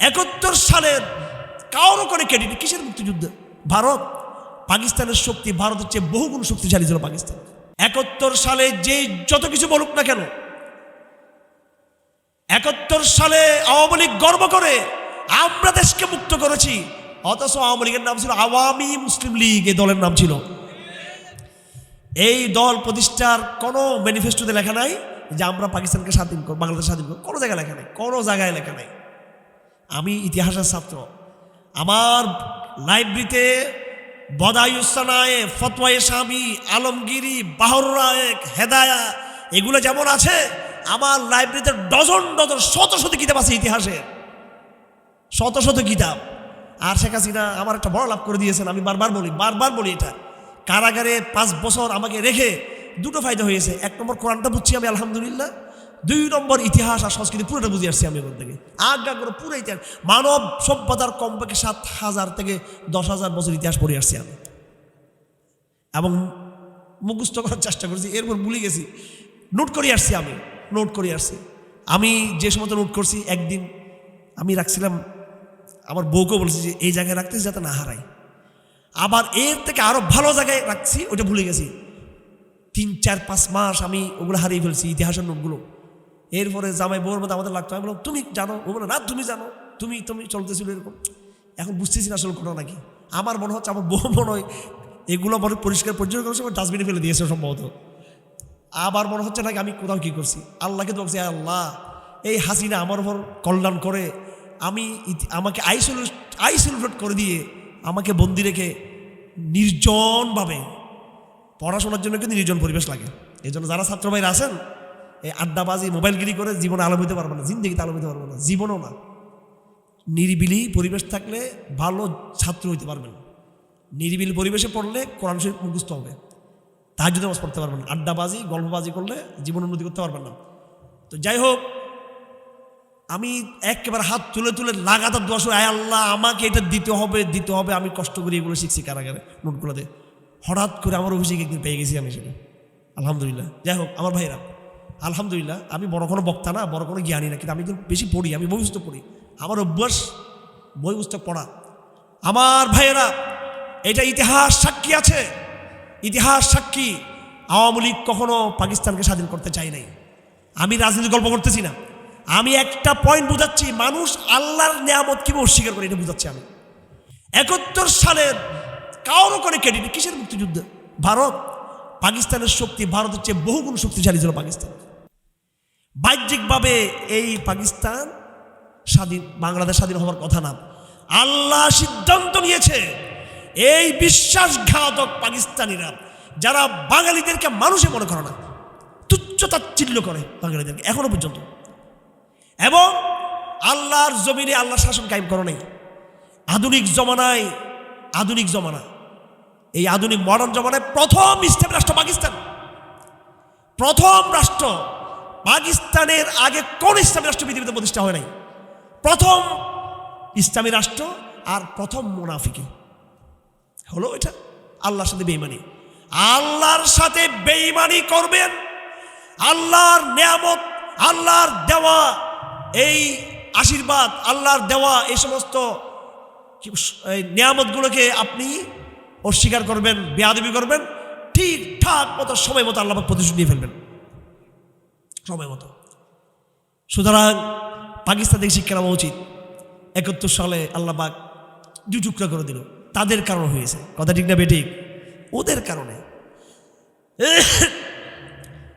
একাত্তর সালের কারও করে ক্রেডিট কিসের মুক্তিযুদ্ধ? ভারত? পাকিস্তানের শক্তি ভারতের চেয়ে বহুগুণ শক্তিশালী ছিল পাকিস্তান। একাত্তর সালে যে যত কিছু বলুক না কেন, একাত্তর সালে আওয়ামী লীগ গর্ব করে, আমরা দেশকে মুক্ত করেছি। অথচ আওয়ামী লীগের নাম ছিল আওয়ামী মুসলিম লীগ, এই দলের নাম ছিল। এই দল প্রতিষ্ঠার কোনো ম্যানিফেস্টোতে লেখা নাই যে আমরা পাকিস্তানকে স্বাধীন করব বাংলাদেশ স্বাধীন করব কোনো জায়গায় লেখা নাই, কোনো জায়গায় লেখা নাই। আমি ইতিহাসের ছাত্র। আমার লাইব্রেরিতে বদায়ুসানায় ফতোয়ায়ে স্বামী, আলমগিরি বাহর রায়েক, হেদায়া, এগুলো যেমন আছে, আমার লাইব্রেরিতে ডজন ডজন, শত শত কিতাব আছে ইতিহাসের শত শত কিতাব। আর শেখ হাসিনা আমার একটা বড় লাভ করে দিয়েছেন, আমি বারবার বলি বারবার বলি এটা। কারাগারে পাঁচ বছর আমাকে রেখে দুটো ফায়দা হয়েছে। এক নম্বর, কোরআনটা বুঝছি আমি, আলহামদুলিল্লাহ। দুই নম্বর ইতিহাস আর সংস্কৃতি পুরোটা বুঝে আসছি আমি ওখান থেকে। আজ্ঞা করে পুরো ইতিহাস, মানব সভ্যতার কমপক্ষে সাত হাজার থেকে দশ হাজার বছর ইতিহাস পড়ে আসছি আমি। এবং মুখস্থ করার চেষ্টা করেছি, এরপর ভুলে গেছি। নোট করে আসছি আমি, নোট করে আসছি। আমি যে সময় নোট করছি, একদিন আমি রাখছিলাম, আমার বউকেও বলছি যে এই জায়গায় রাখতেছি যাতে না হারাই আবার এর থেকে আরও ভালো জায়গায় রাখছি ওটা ভুলে গেছি। তিন, চার, পাঁচ মাস আমি ওগুলো হারিয়ে ফেলছি, ইতিহাসের নোটগুলো। এরপরে জামাই বউর মধ্যে আমাদের লাগতো। আমি বললাম, তুমি জানো? ও বলে, না, তুমি জানো। তুমি তুমি চলতেছিল এরকম। এখন বুঝতেছি না আসলে কোনো নাকি। আমার মনে হচ্ছে, আমার বউ মনে হয় এগুলো মনে পরিষ্কার পরিচয় করেছে ডাস্টবিনে ফেলে দিয়েছে সম্ভবত। আবার মনে হচ্ছে নাকি আমি কোথাও কী করছি? আল্লাহকে তো বলছি আল্লাহ, এই হাসিনা আমার উপর কল্যাণ করে। আমি আমাকে আইসোলেট আইসোলেট করে দিয়ে আমাকে বন্দি রেখে নির্জনভাবে পড়াশোনার জন্য কিন্তু নির্জন পরিবেশ লাগে। এই জন্য যারা ছাত্র ভাইরা আছেন এই আড্ডাবাজি, মোবাইলগিরি করে জীবনে আলো হইতে পারবে না, জিন্দগিতে আলো হতে পারবে না, জীবনও না। নিরিবিলি পরিবেশ থাকলে ভালো ছাত্র হইতে পারবেন। নিরিবিলি পরিবেশে পড়লে কোরআন শরীফ মুখস্থ হবে। তার যদি নামাজ পড়তে পারবেন আড্ডাবাজি, গল্পবাজি করলে জীবন উন্নতি করতে পারবেন না। তো যাই হোক, আমি একেবারে হাত তুলে তুলে লাগাতার দোয়া শুরু আয় আল্লাহ, আমাকে এটা দিতে হবে দিতে হবে, আমি কষ্ট করে এগুলো শিখছি কারাগারে, নোটগুলোতে। হঠাৎ করে আমার অভিষেক একদিন পেয়ে গেছি আমি সেটা। আলহামদুলিল্লাহ। যাই হোক, আমার ভাইরা আলহামদুলিল্লাহ, আমি বড় কোনো বক্তা না, বড় কোনো জ্ঞানী না, কিন্তু আমি কিন্তু বেশি পড়ি, আমি বই পুস্তক পড়ি। আমার অভ্যাস বই পুস্তক পড়া। আমার ভাইয়েরা, এটা ইতিহাস সাক্ষী আছে। ইতিহাস সাক্ষী, আওয়ামী লীগ কখনো পাকিস্তানকে স্বাধীন করতে চাই নাই। আমি রাজনীতি গল্প করতেছি না। আমি একটা পয়েন্ট বুঝাচ্ছি, মানুষ আল্লাহর নিয়ামত কীভাবে অস্বীকার করে, এটা বুঝাচ্ছি আমি। একাত্তর সালের কারও করে ক্রেডিট কিসের মুক্তিযুদ্ধ? ভারত, পাকিস্তানের শক্তি, ভারতের চেয়ে বহুগুণ শক্তিশালী ছিল পাকিস্তান। বাহ্যিকভাবে এই পাকিস্তান স্বাধীন, বাংলাদেশ স্বাধীন হওয়ার কথা না। আল্লাহ সিদ্ধান্ত নিয়েছে, এই বিশ্বাসঘাতক পাকিস্তানিরা যারা বাঙালিদেরকে মানুষে মনে করে না, তুচ্ছ তাচ্ছিল্য করে বাঙালিদেরকে, এখনও পর্যন্ত। এবং আল্লাহর জমিনে আল্লাহ শাসন কায়েম করে নাই। আধুনিক জমানায়, আধুনিক জমানা, এই আধুনিক মডার্ন জমানায় প্রথম ইসলামী রাষ্ট্র পাকিস্তান। প্রথম রাষ্ট্র পাকিস্তানের আগে কোন ইসলামী রাষ্ট্র পৃথিবীতে প্রতিষ্ঠা হয় নাই? প্রথম ইসলামী রাষ্ট্র আর প্রথম মুনাফিকে। হলো এটা? আল্লাহর সাথে বেইমানি আল্লাহর সাথে বেইমানি করবেন। আল্লাহর নিয়ামত, আল্লাহর দেওয়া, এই আশীর্বাদ, আল্লাহর দেওয়া, এই সমস্ত নিয়ামতগুলোকে আপনি অস্বীকার করবেন, বেয়াদবি করবেন ঠিকঠাক মতো, সময় মতো আল্লাহ প্রতিশোধ নিয়ে ফেলবেন। সময় মতো। সুতরাং পাকিস্তান থেকে শিক্ষা নেওয়া উচিত। একাত্তর সালে আল্লাহ পাক দু টুকরা করে দিল। তাদের কারণ হয়েছে। কথা ঠিক না বেঠিক? ওদের কারণে।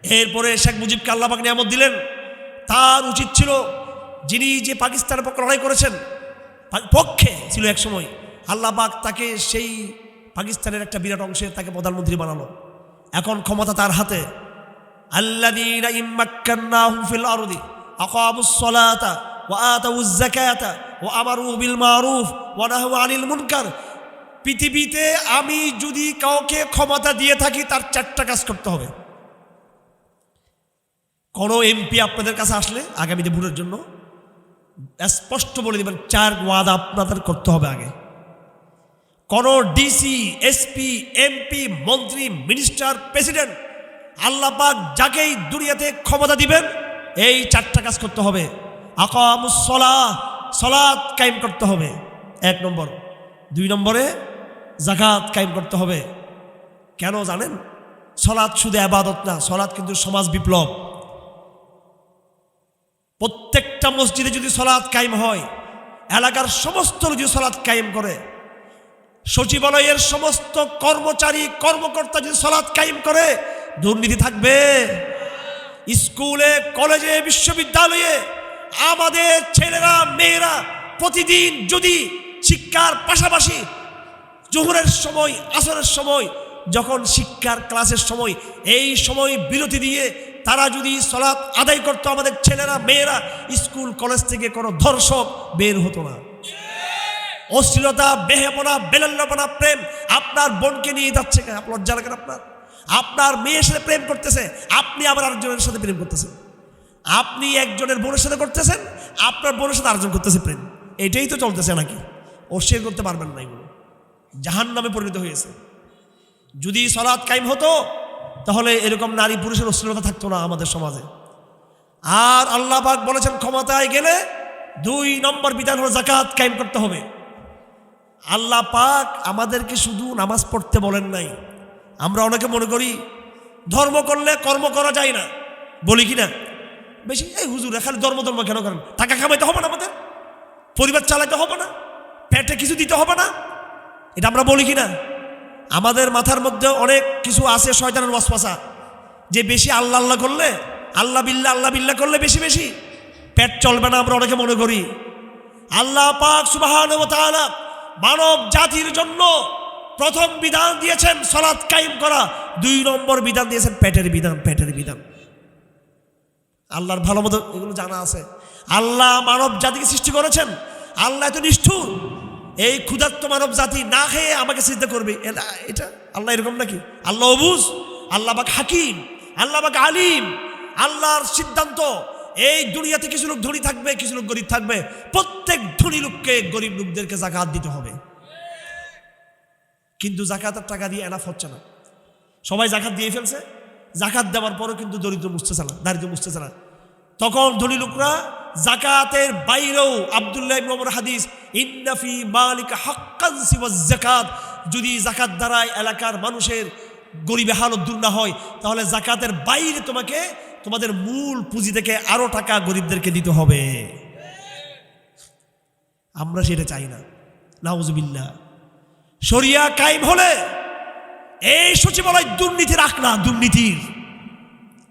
এরপরে শেখ মুজিবকে আল্লাহ পাক নিয়ামত দিলেন। তার উচিত ছিল যিনি যে পাকিস্তানের পক্ষে লড়াই করেছেন পক্ষে ছিল এক সময়, আল্লাহ পাক তাকে সেই পাকিস্তানের একটা বিরাট অংশে তাকে প্রধানমন্ত্রী বানালো। এখন ক্ষমতা তার হাতে। الذين إن مكناهم في الأرض أقاموا الصلاة وآتوا الزكاة وأمروا بالمعروف ونهوا عن المنكر পৃথিবীতে আমি যদি কাউকে ক্ষমতা দিয়ে থাকি তার চারটা কাজ করতে হবে কোনো এমপি আপনাদের কাছে আসলে আগামীতে ভোটের জন্য স্পষ্ট বলে দেবেন চার ওয়াদা আপনাদের করতে হবে আগে কোন ডিসি এসপি এমপি মন্ত্রী মিনিস্টার প্রেসিডেন্ট আল্লাহ পাক যাকেই দুনিয়াতে ক্ষমতা দিবেন, এই চারটা কাজ করতে হবে। আকামুসলা সলাৎ কায়েম করতে হবে। এক নম্বর। দুই নম্বরে জাকাত কায়েম করতে হবে। কেন জানেন? সলাৎ শুধু আবাদত না, সলাৎ কিন্তু সমাজ বিপ্লব। প্রত্যেকটা মসজিদে যদি সলাৎ কায়েম হয়, এলাকার সমস্ত যদি সলাৎ কায়েম করে, সচিবালয়ের সমস্ত কর্মচারী, কর্মকর্তা যদি সলাৎ কায়েম করে দুর্নীতি থাকবে। স্কুলে, কলেজে, বিশ্ববিদ্যালয়ে আমাদের ছেলেরা, মেয়েরা প্রতিদিন যদি শিক্ষার পাশাপাশি জোহরের সময়, আসরের সময়, যখন শিক্ষার ক্লাসের সময়, এই সময় বিরতি দিয়ে তারা যদি সলাৎ আদায় করতো আমাদের ছেলেরা, মেয়েরা, স্কুল, কলেজ থেকে কোনো ধর্ষক বের হতো না। অশ্লীলতা বেহেপনা বেলাল্লাপনা প্রেম আপনার বোনকে নিয়ে যাচ্ছে কেন? আপনার, লজ্জা লাগেন আপনার? আপনার মেয়ের সাথে প্রেম করতেছে, আপনি আবার আরেকজনের সাথে প্রেম করতেছেন। আপনি একজনের বোনের সাথে করতেছেন, আপনার বোনের সাথে আরেকজন করতেছে প্রেম। এটাই তো চলতেছে নাকি? অস্বীকার করতে পারবেন না এগুলো। জাহান নামে পরিণত হয়েছে। যদি সলাৎ কায়েম হতো, তাহলে এরকম নারী পুরুষের অশ্লীলতা থাকতো না আমাদের সমাজে। আর আল্লাহ পাক বলেছেন, ক্ষমতায় গেলে দুই নম্বর বিধান হলো জাকাত কায়েম করতে হবে। আল্লাহ পাক আমাদেরকে শুধু নামাজ পড়তে বলেন নাই আমরা অনেকে মনে করি ধর্ম করলে কর্ম করা যায় না। বলি কি না? বেশি, এই হুজুর খালি ধর্ম ধর্ম কেন করেন? টাকা কামাইতে হবে না আমাদের? পরিবার চালাইতে হবে না? পেটে কিছু দিতে হবে না? এটা আমরা বলি কি না? আমাদের মাথার মধ্যে অনেক কিছু আছে শয়তানের ওয়াসপাসা যে বেশি আল্লাহ আল্লাহ করলে আল্লাহ বিল্লা আল্লাহ বিল্লা করলে বেশি বেশি। পেট চলবে না আমরা অনেকে মনে করি। আল্লাহ পাক সুবাহান ও মানব জাতির জন্য প্রথম বিধান দিয়েছেন সলাৎ কায়েম করা। দুই নম্বর বিধান দিয়েছেন পেটের বিধান পেটের বিধান। আল্লাহর ভালো মতো এগুলো জানা আছে। আল্লাহ মানব জাতিকে সৃষ্টি করেছেন। আল্লাহ এত নিষ্ঠুর। এই ক্ষুধার্ত মানব জাতি না খেয়ে আমাকে সিদ্ধ করবে। এটা- আল্লাহ এরকম নাকি? আল্লাহ অবুজ, আল্লাহ বাক হাকিম, আল্লাহ বাক আলিম, আল্লাহর সিদ্ধান্ত। এই দুনিয়াতে কিছু লোক ধনী থাকবে, কিছু লোক গরিব থাকবে। প্রত্যেক ধনী লোককে গরিব লোকদেরকে জাকাত দিতে হবে। কিন্তু জাকাতের টাকা দিয়ে এনাফ হচ্ছে না। সবাই জাকাত দিয়ে ফেলছে। জাকাত দেওয়ার পরও কিন্তু দরিদ্র মুছতেছে না, দারিদ্র মুছতেছে না। তখন ধনী লোকরা জাকাতের বাইরেও আবদুল্লাহ ইবনে হাদিস ইন্নাফি মালিক হাক্কান জাকাত যদি জাকাত দ্বারাই এলাকার মানুষের গরিবে হালত দূর না হয়, তাহলে জাকাতের বাইরে তোমাকে, তোমাদের মূল পুঁজি থেকে আরও টাকা গরিবদেরকে দিতে হবে। আমরা সেটা চাই না। নাউজুবিল্লাহ। শরিয়া কায়েম হলে, এই সচিবালয় দুর্নীতি রাখ না দুর্নীতির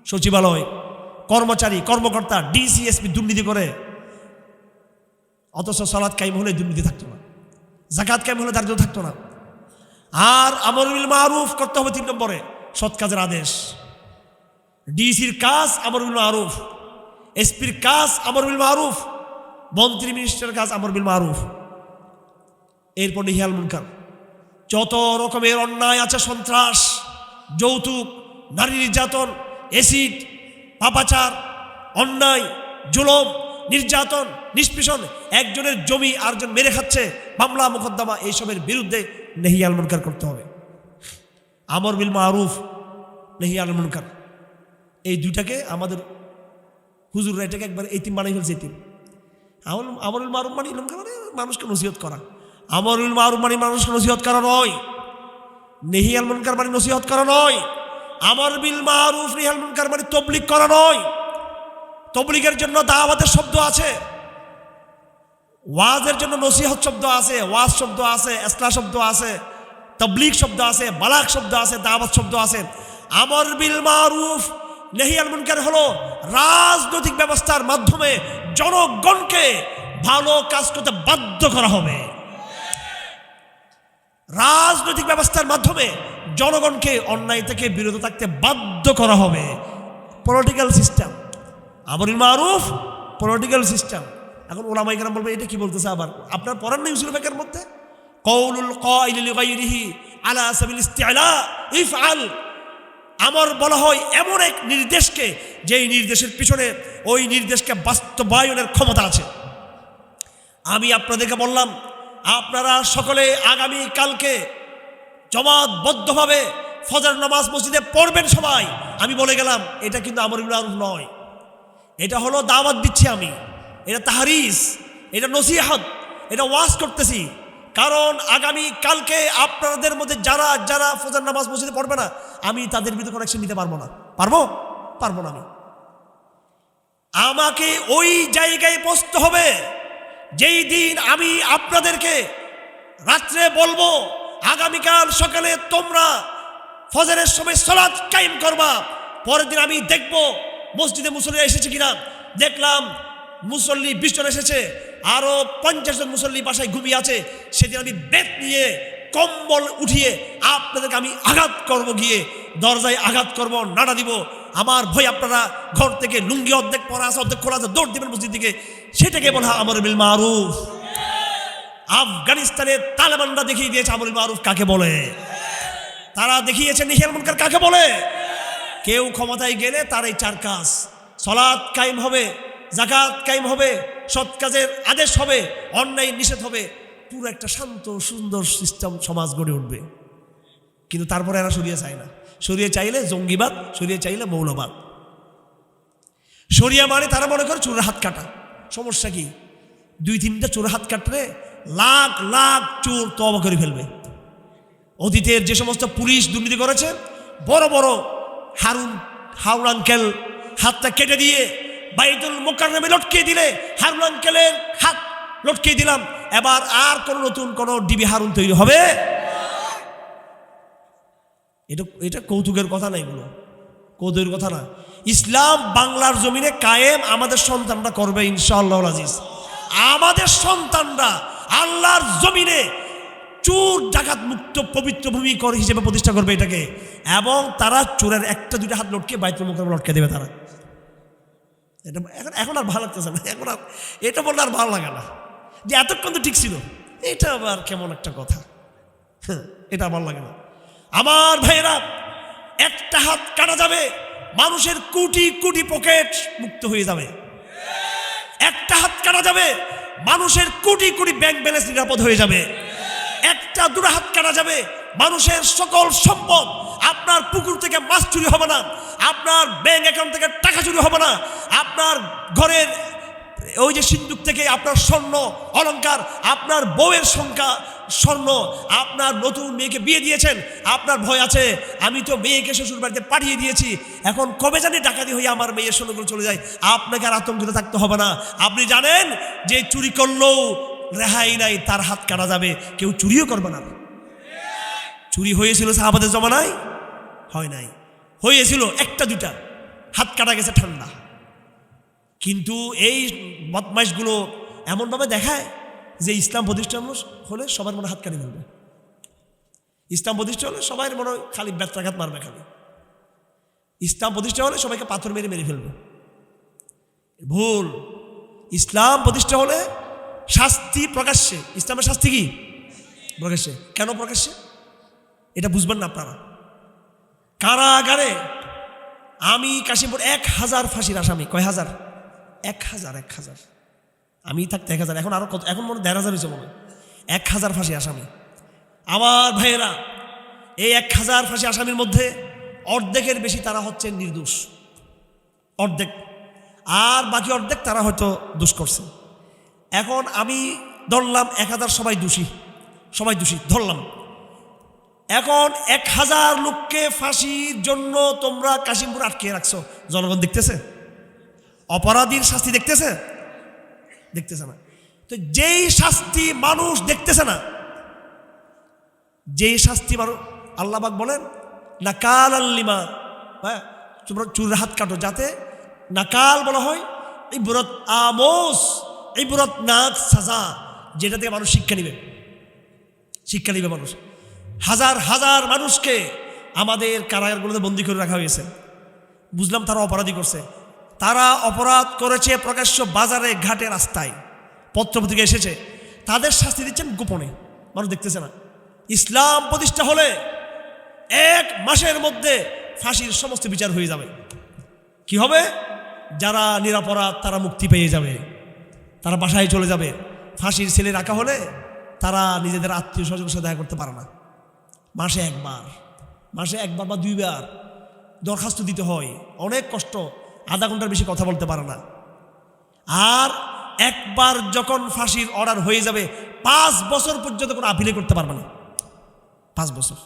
সচিবালয়, কর্মচারী, কর্মকর্তা ডিসিএসপি দুর্নীতি করে, অথচ সালাদ কায়েম হলে দুর্নীতি থাকতো না। জাকাত কায়েম হলে দারিদ্র থাকতো না। আর আমরুল মারুফ করতে হবে তিন নম্বরে, সৎ কাজের আদেশ। ডিসির কাজ আমরুল মারুফ এসপির কাজ আমরুল মারুফ, মন্ত্রী, মিনিস্টারের কাজ আমরুল মারুফ। এরপর নিহিয়াল মুনকার। যত রকমের অন্যায় আছে সন্ত্রাস, যৌতুক, নারী নির্যাতন, এসিড, পাপাচার, অন্যায়, জুলম, নির্যাতন, নিষ্পেষণ, একজনের জমি আরজন মেরে খাচ্ছে, মামলা, মোকদ্দমা, এইসবের বিরুদ্ধে নেহিয়াল মুনকার করতে হবে। আমর বিল মারুফ, নেহিয়াল মুনকার। এই দুইটাকে আমাদের হুজুররা এটাকে একবার এই তিন বানাই ফেলছে তিন আমল আমরুল মারুফ মানে মানে মানুষকে নসিহত করা। আমরুল মারুফ মানে মানুষকে নসিহত করা নয়। নেহিয়াল মুনকার মানে নসিহত করা নয়। আমর বিল মারুফ নিহাল মুনকার মানে তবলিক করা নয়। তবলিগের জন্য দাওয়াতের শব্দ আছে। ওয়াজের জন্য নসিহত শব্দ আছে, ওয়াজ শব্দ আছে এসলা শব্দ আছে, তবলিগ শব্দ আছে, বালাক শব্দ আছে, দাওয়াত শব্দ আছে। আমর বিল মারুফ নেহিয়াল মুনকার হলো রাজনৈতিক ব্যবস্থার মাধ্যমে জনগণকে ভালো কাজ করতে বাধ্য করা হবে। রাজনৈতিক ব্যবস্থার মাধ্যমে জনগণকে অন্যায় থেকে বিরত থাকতে বাধ্য করা হবে। পলিটিক্যাল সিস্টেম আমরিল মারুফ পলিটিক্যাল সিস্টেম এখন ওলামাই কেরাম বলবে, এটা কি বলতেছে আবার? আপনার পড়ার নেই উসুল বেকের মধ্যে? কৌলুল কাইলি গাইরিহি আলা ইফআল। আমার বলা হয়, এমন এক নির্দেশকে, যেই নির্দেশের পিছনে ওই নির্দেশকে বাস্তবায়নের ক্ষমতা আছে। আমি আপনাদেরকে বললাম আপনারা সকলে আগামী কালকে জমাতবদ্ধভাবে ফজর নামাজ মসজিদে পড়বেন সবাই। আমি বলে গেলাম, এটা কিন্তু আমার মারুফ নয়। এটা হলো দাওয়াত দিচ্ছি আমি। এটা তাহারিস, এটা নসিহাত, এটা ওয়াজ করতেছি। কারণ আগামী কালকে আপনাদের মধ্যে যারা যারা ফজর নামাজ মসজিদে পড়বে না, আমি তাদের বিরুদ্ধে কোনো নিতে পারব না। পারব? পারব না আমি। আমাকে ওই জায়গায় বসতে হবে। যেই দিন আমি আপনাদেরকে রাত্রে বলব, আগামীকাল সকালে তোমরা ফজরের সময় সলাৎ কায়েম করবা। পরের দিন আমি দেখব মসজিদে মুসল্লি এসেছে কিনা। দেখলাম মুসল্লি বিশ এসেছে আরও পঞ্চাশ জন মুসল্লি বাসায় ঘুমিয়ে আছে। সেদিন আমি বেত নিয়ে কম্বল উঠিয়ে আপনাদেরকে আমি আঘাত করব গিয়ে, দরজায় আঘাত করব, নাড়া দিব। আমার ভয় আপনারা ঘর থেকে লুঙ্গি অর্ধেক পরা আছে, অর্ধেক খোলা আছে, দৌড় দিবেন মসজিদ দিকে। সেটাকে বলা আমর বিল মারুফ। আফগানিস্তানে তালেবানরা দেখিয়ে দিয়েছে আমর মারুফ কাকে বলে। তারা দেখিয়েছে নিহিয়াল মুনকার কাকে বলে। কেউ ক্ষমতায় গেলে তার এই চার কাজ। সলাৎ কায়েম হবে জাকাত কায়েম হবে, সৎ কাজের আদেশ হবে, অন্যায় নিষেধ হবে। পুরো একটা শান্ত, সুন্দর সিস্টেম সমাজ গড়ে উঠবে। কিন্তু তারপরে এরা সরিয়ে চায় না। সরিয়ে চাইলে জঙ্গিবাদ সরিয়ে চাইলে মৌলবাদ। সরিয়া মানে তারা মনে করে চোরের হাত কাটা। সমস্যা কি? দুই তিনটা চোরের হাত কাটলে লাখ লাখ চোর তবা করে ফেলবে। অতীতের যে সমস্ত পুলিশ দুর্নীতি করেছে, বড় বড় হারুন হারুন আঙ্কেল হাতটা কেটে দিয়ে বাইতুল মোকারমে লটকিয়ে দিলে, হারুন আঙ্কেলের হাত লটকিয়ে দিলাম। এবার আর কোনো নতুন কোনো ডিবি হারুন তৈরি হবে? এটা এটা কৌতুকের কথা না এগুলো। কৌতুকের কথা না। ইসলাম বাংলার জমিনে কায়েম আমাদের সন্তানরা করবে ইনশাআল্লাহ আজিজ। আমাদের সন্তানরা আল্লাহর জমিনে চোর ডাকাত মুক্ত পবিত্র ভূমি কর হিসেবে প্রতিষ্ঠা করবে এটাকে। এবং তারা চোরের একটা দুইটা হাত লটকে বাইতুল মুখে লটকে দেবে তারা। এটা এখন এখন আর ভালো লাগতেছে না। এখন আর এটা বললে আর ভালো লাগে না। যে এতক্ষণ তো ঠিক ছিল। এটা আবার কেমন একটা কথা। হ্যাঁ, এটা ভালো লাগে না। আমার ভাইয়েরা, একটা হাত কাটা যাবে, মানুষের কোটি কোটি পকেট মুক্ত হয়ে যাবে। একটা হাত কাটা যাবে, মানুষের কোটি কোটি ব্যাংক ব্যালেন্স নিরাপদ হয়ে যাবে। একটা দুটো হাত কাটা যাবে, মানুষের সকল সম্পদ আপনার পুকুর থেকে মাছ চুরি হবে না, আপনার ব্যাংক অ্যাকাউন্ট থেকে টাকা চুরি হবে না, আপনার ঘরের ওই যে সিন্দুক থেকে আপনার স্বর্ণ অলংকার, আপনার বউয়ের সংখ্যা স্বর্ণ, আপনার নতুন মেয়েকে বিয়ে দিয়েছেন, আপনার ভয় আছে, আমি তো মেয়েকে শ্বশুর বাড়িতে পাঠিয়ে দিয়েছি, এখন কবে জানি ডাকাতি হয়ে আমার মেয়ের স্বর্ণগুলো চলে যায়, আপনাকে আর আতঙ্কিত থাকতে হবে না। আপনি জানেন যে চুরি করলেও রেহাই নাই, তার হাত কাটা যাবে, কেউ চুরিও করবে না। চুরি হয়েছিল সাহাবাদের জমানায়? হয় নাই। হয়েছিল একটা দুটা হাত কাটা গেছে ঠান্ডা। কিন্তু এই বদমাইশগুলো এমনভাবে দেখায় যে ইসলাম প্রতিষ্ঠা হলে সবার মনে হাত কাটি ফেলবে ইসলাম প্রতিষ্ঠা হলে সবাই মনে খালি ব্যত্রাঘাত মারবে খালি। ইসলাম প্রতিষ্ঠা হলে সবাইকে পাথর মেরে মেরে ফেলবে। ভুল। ইসলাম প্রতিষ্ঠা হলে শাস্তি প্রকাশ্যে। ইসলামের শাস্তি কি? প্রকাশ্যে। কেন প্রকাশ্যে? এটা বুঝবেন না আপনারা। কারাগারে আমি কাশিমপুর এক হাজার ফাঁসির আসামি। কয় হাজার? এক হাজার এক হাজার। আমি থাকতে এক হাজার, এখন আরও কত, এখন মনে দেড় হাজার হয়েছে মনে এক হাজার ফাঁসি আসামি। আমার ভাইয়েরা, এই এক হাজার ফাঁসি আসামির মধ্যে অর্ধেকের বেশি তারা হচ্ছে নির্দোষ। অর্ধেক। আর বাকি অর্ধেক তারা হয়তো দোষ করছে। এখন আমি ধরলাম এক হাজার সবাই দোষী। সবাই দোষী, ধরলাম। এখন এক হাজার লোককে ফাঁসির জন্য তোমরা কাশিমপুর আটকে রাখছো। জনগণ দেখতেছে? অপরাধীর শাস্তি দেখতেছে? দেখতেছে না। তো যেই শাস্তি মানুষ দেখতেছে না, যেই শাস্তি মানুষ আল্লাহবাক বলেন নাকাল আল্লিমা হ্যাঁ? তোমরা চুরের হাত কাটো যাতে নাকাল বলা হয় এই ব্রত আমোস এই ব্রত নাথ সাজা, যেটা থেকে মানুষ শিক্ষা নেবে। শিক্ষা নেবে মানুষ। হাজার হাজার মানুষকে আমাদের কারাগারগুলোতে বন্দি করে রাখা হয়েছে। বুঝলাম তারা অপরাধী করছে। তারা অপরাধ করেছে প্রকাশ্য বাজারে, ঘাটে, রাস্তায়। পত্রপত্রিকা এসেছে। তাদের শাস্তি দিচ্ছেন গোপনে। মানুষ দেখতেছে না। ইসলাম প্রতিষ্ঠা হলে এক মাসের মধ্যে ফাঁসির সমস্ত বিচার হয়ে যাবে। কি হবে? যারা নিরাপরাধ, তারা মুক্তি পেয়ে যাবে। তারা বাসায় চলে যাবে। ফাঁসির ছেলে রাখা হলে তারা নিজেদের আত্মীয় স্বজনের সাথে দেখা করতে পারে না। মাসে একবার। মাসে একবার বা দুইবার দরখাস্ত দিতে হয়। অনেক কষ্ট। আধা ঘণ্টার বেশি কথা বলতে পারে না। আর একবার যখন ফাঁসির অর্ডার হয়ে যাবে, পাঁচ বছর পর্যন্ত কোনো আপিলে করতে পারবে না। পাঁচ বছর।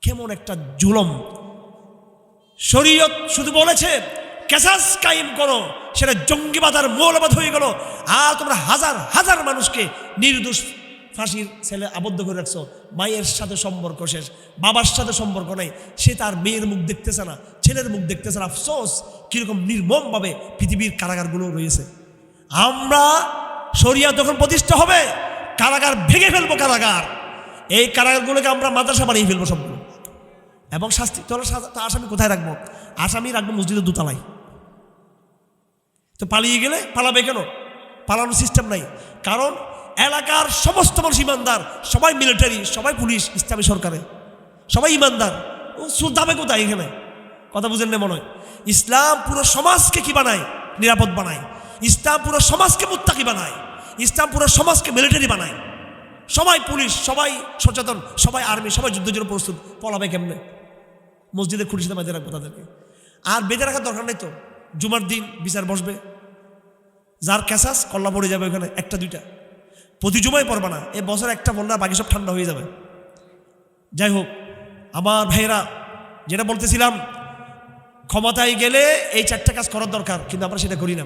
কেমন একটা জুলম। শরীয়ত শুধু বলেছে, কেসাস কায়েম করো, সেটা জঙ্গিবাদ আর মৌলবাদ হয়ে গেল। আর তোমরা হাজার হাজার মানুষকে নির্দোষ ফাঁসির ছেলে আবদ্ধ করে রাখছো। মায়ের সাথে সম্পর্ক শেষ। বাবার সাথে সম্পর্ক নেই। সে তার মেয়ের মুখ দেখতেছে না। ছেলের মুখ দেখতেছে না। আফসোস, কীরকম নির্মমভাবে পৃথিবীর কারাগারগুলো রয়েছে। আমরা শরিয়া যখন প্রতিষ্ঠা হবে। কারাগার ভেঙে ফেলব কারাগার। এই কারাগারগুলোকে আমরা মাদ্রাসা বানিয়ে ফেলব সবগুলো এবং শাস্তি সা- আসামি কোথায় রাখব? আসামি রাখব মসজিদের দোতলায়। তো পালিয়ে গেলে পালাবে কেন? পালানোর সিস্টেম নাই। কারণ এলাকার সমস্ত মানুষ ইমানদার। সবাই মিলিটারি সবাই পুলিশ ইসলামী সরকারে সবাই ইমানদার। ও কোথায় এখানে? কথা বুঝেন না মনে হয়। ইসলাম পুরো সমাজকে কি বানায়? নিরাপদ বানায়। ইসলাম পুরো সমাজকে মুত্তাকি বানায়। ইসলাম পুরো সমাজকে মিলিটারি বানায়। সবাই পুলিশ সবাই সচেতন, সবাই আর্মি সবাই যুদ্ধের জন্য প্রস্তুত। পলাবে কেমনে? মসজিদে খুঁটিতে বেঁধে রাখব তাদেরকে। আর বেঁধে রাখার দরকার নেই তো। জুমার দিন বিচার বসবে। যার ক্যাসাস কল্লা পড়ে যাবে ওখানে, একটা, দুইটা। প্রতি জুমায় পড়বে না, এ বছর একটা বললে বাকি সব ঠান্ডা হয়ে যাবে। যাই হোক, আমার ভাইয়েরা, যেটা বলতেছিলাম, ক্ষমতায় গেলে এই চারটা কাজ করার দরকার, কিন্তু আমরা সেটা করি না।